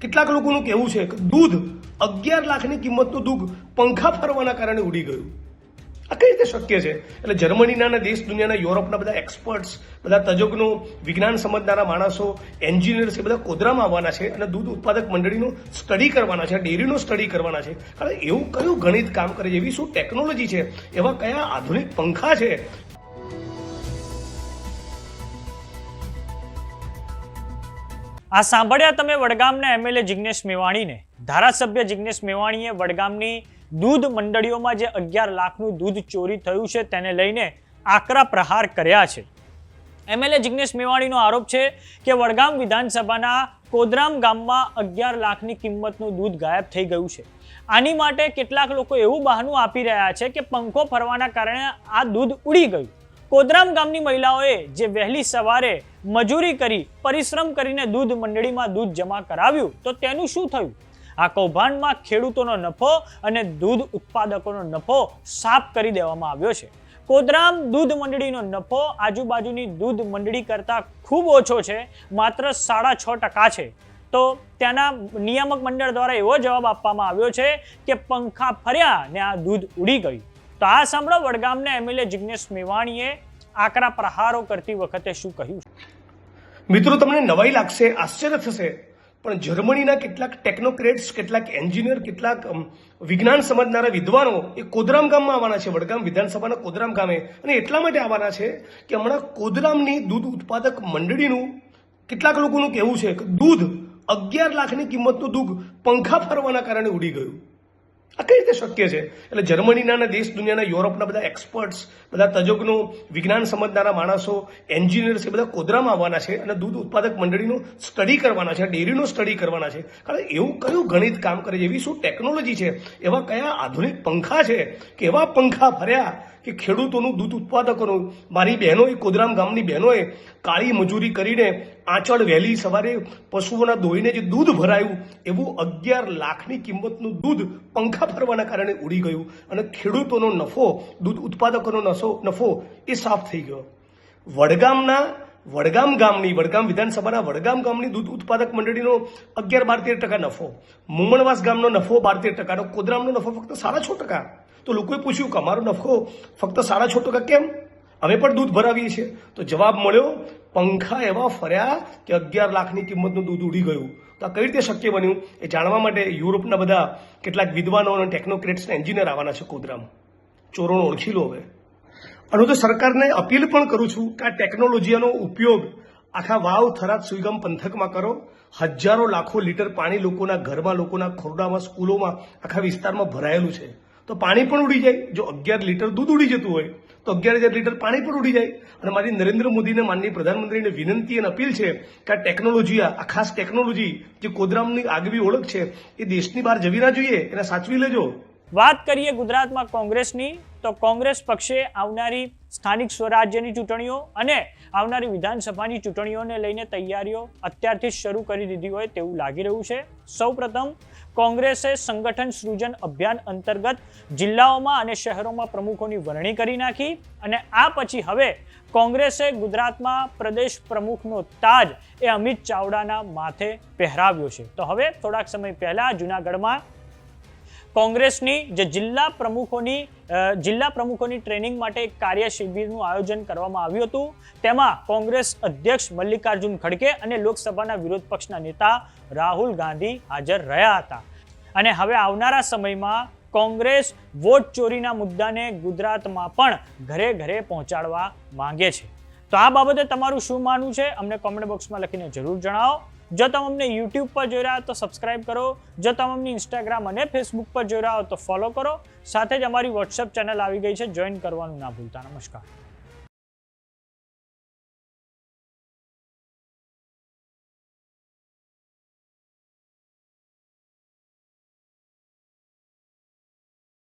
કેટલાક લોકોનું કહેવું છે કે દૂધ અગિયાર લાખની કિંમતનું દૂધ પંખા ફરવાના કારણે ઉડી ગયું. આ કઈ રીતે શક્ય છે? એટલે જર્મનીના દેશ દુનિયાના યુરોપના બધા એક્સપર્ટ્સ બધા તજજ્ઞો, વિજ્ઞાન સમજનારા માણસો એન્જિનિયર્સ એ બધા કોદરામાં આવવાના છે અને દૂધ ઉત્પાદક મંડળીનું સ્ટડી કરવાના છે, ડેરીનો સ્ટડી કરવાના છે. કારણ એવું કયું ગણિત કામ કરે છે? એવી શું ટેકનોલોજી છે? એવા કયા આધુનિક પંખા છે? આ સાંભળ્યા તમે વડગામના એમએલએ જિગ્નેશ મેવાણીને. ધારાસભ્ય જિગ્નેશ મેવાણીએ વડગામની દૂધ મંડળીઓમાં જે અગિયાર લાખનું દૂધ ચોરી થયું છે તેને લઈને આકરા પ્રહાર કર્યા છે. એમએલએ જિગ્નેશ મેવાણીનો આરોપ છે કે વડગામ વિધાનસભાના કોદરામ ગામમાં અગિયાર લાખની કિંમતનું દૂધ ગાયબ થઈ ગયું છે. આની માટે કેટલાક લોકો એવું બહાનું આપી રહ્યા છે કે પંખો ફરવાના કારણે આ દૂધ ઉડી ગયું. કોદરામ ગામની મહિલાઓએ જે વહેલી સવારે મજૂરી કરી, પરિશ્રમ કરીને દૂધ મંડળીમાં દૂધ જમા કરાવ્યું, તો તેનું શું થયું? આ કૌભાંડમાં ખેડૂતોનો નફો અને દૂધ ઉત્પાદકોનો નફો સાફ કરી દેવામાં આવ્યો છે. કોદરામ દૂધ મંડળીનો નફો આજુબાજુની દૂધ મંડળી કરતાં ખૂબ ઓછો છે, માત્ર સાડા છ ટકા છે. તો ત્યાંના નિયામક મંડળ દ્વારા એવો જવાબ આપવામાં આવ્યો છે કે પંખા ફર્યા ને આ દૂધ ઉડી ગયું. તો આ સાંભળો, વડગામના એમએલએ જિગ્નેશ મેવાણીએ આકરા પ્રહારો કરતી વખતે શું કહ્યું મિત્રો, તમને નવાઈ લાગશે, આશ્ચર્ય થશે, પણ જર્મનીના કેટલાક ટેકનોક્રેટ્સ, કેટલાક એન્જિનિયર, કેટલાક વિજ્ઞાન સમજનારા વિદ્વાનો એ કોદરામ ગામમાં આવવાના છે. વડગામ વિધાનસભાના કોદરામ ગામે. અને એટલા માટે આવવાના છે કે હમણાં કોદરામની દૂધ ઉત્પાદક મંડળીનું કેટલાક લોકોનું કહેવું છે કે દૂધ અગિયાર લાખની કિંમતનું દૂધ પંખા ફરવાના કારણે ઉડી ગયું. આ કઈ રીતે શક્ય છે? એટલે જર્મનીના દેશ દુનિયાના, યુરોપના બધા એક્સપર્ટ્સ બધા તજજ્ઞો, વિજ્ઞાન સમજનારા માણસો એન્જિનિયર્સ એ બધા કોદરામાં આવવાના છે અને દૂધ ઉત્પાદક મંડળીનું સ્ટડી કરવાના છે ડેરીનો સ્ટડી કરવાના છે. કારણ એવું કયું ગણિત કામ કરે છે? એવી શું ટેકનોલોજી છે? એવા કયા આધુનિક પંખા છે કે એવા પંખા ફર્યા કે ખેડૂતોનું દૂધ ઉત્પાદકોનું? મારી બહેનોએ કોદરામ ગામની બહેનોએ કાળી મજૂરી કરીને આંચળ વહેલી સવારે પશુઓના દોઈને જે દૂધ ભરાયું. એવું અગિયાર લાખની કિંમતનું દૂધ પંખા ફરવાના કારણે ઉડી ગયું અને ખેડૂતોનો નફો, દૂધ ઉત્પાદકોનો નસો, નફો એ સાફ થઈ ગયો. વડગામના, વડગામ ગામની, વડગામ વિધાનસભાના વડગામ ગામની દૂધ ઉત્પાદક મંડળીનો અગિયાર બાર તેર ટકા નફો, મુમણવાસ ગામનો નફો બાર તેર ટકાનો કોદરામનો નફો ફક્ત સાડા છ ટકા. તો લોકોએ પૂછ્યું કે અમારો નફો ફક્ત સાડા છ ટકા કેમ? અમે પણ દૂધ ભરાવીએ છીએ. તો જવાબ મળ્યો પંખા એવા ફર્યા કે અગિયાર લાખની કિંમતનું દૂધ ઉડી ગયું. તો આ કઈ રીતે શક્ય બન્યું? એ જાણવા માટે યુરોપના બધા કેટલાક વિદ્વાનો અને ટેકનોક્રેટ્સ એન્જિનિયર આવવાના છે કુદરામ ચોરોનો ઓળખી લો હવે. અને તો સરકારને અપીલ પણ કરું છું કે આ ટેકનોલોજીનો ઉપયોગ આખા વાવ, થરાદ, સુઈગમ પંથકમાં કરો. હજારો લાખો લીટર પાણી લોકોના ઘરમાં, લોકોના ખોરડામાં, સ્કૂલોમાં આખા વિસ્તારમાં ભરાયેલું છે. તો પાણી પણ ઉડી જાય. જો અગિયાર લીટર દૂધ ઉડી જતું હોય તો અગિયાર હજાર લીટર પાણી પણ ઉડી જાય. અને મારી નરેન્દ્ર મોદીને, માનનીય પ્રધાનમંત્રીને વિનંતી અને અપીલ છે કે આ ટેકનોલોજી, આ ખાસ ટેકનોલોજી જે કોદરામની આગવી ઓળખ છે, એ દેશની બહાર જવી ના જોઈએ, એને સાચવી લેજો. વાત કરીએ ગુજરાતમાં કોંગ્રેસની, તો કોંગ્રેસ પક્ષે આવનારી સ્થાનિક સ્વરાજ્યની ચૂંટણીઓ અને આવનારી વિધાનસભાની ચૂંટણીઓને લઈને તૈયારીઓ અત્યારથી શરૂ કરી દીધી હોય તેવું લાગી રહ્યું છે. સૌપ્રથમ, કોંગ્રેસે સંગઠન સૃજન અભિયાન અંતર્ગત જિલ્લાઓમાં અને શહેરોમાં પ્રમુખોની વરણી કરી નાખી અને આ પછી હવે કોંગ્રેસે ગુજરાતમાં પ્રદેશ પ્રમુખનો તાજ એ અમિત ચાવડાના માથે પહેરાવ્યો છે. તો હવે થોડાક સમય પહેલા જુનાગઢમાં કોંગ્રેસની જે જિલ્લા પ્રમુખોની જિલ્લા પ્રમુખોની ટ્રેનિંગ માટે એક કાર્ય શિબિરનું આયોજન કરવામાં આવ્યું હતું. તેમાં કોંગ્રેસ અધ્યક્ષ મલ્લિકાર્જુન ખડગે અને લોકસભાના વિરોધ પક્ષના નેતા રાહુલ ગાંધી હાજર રહ્યા હતા. અને હવે આવનારા સમયમાં કોંગ્રેસ વોટ ચોરીના મુદ્દાને ગુજરાતમાં પણ ઘરે ઘરે પહોંચાડવા માંગે છે. તો આ બાબતે તમારું શું માનવું છે? અમને કોમેન્ટ બોક્સમાં લખીને જરૂર જણાવો. જો તમે અમને યુટ્યુબ પર જોઈ રહ્યા હો તો સબસ્ક્રાઇબ કરો. જો તમે અમને ઇન્સ્ટાગ્રામ અને ફેસબુક પર જોઈ રહ્યા હો તો ફોલો કરો. સાથે જ અમારી વોટ્સએપ ચેનલ આવી ગઈ છે. જોઈન કરવાનું ના ભૂલતા. નમસ્કાર.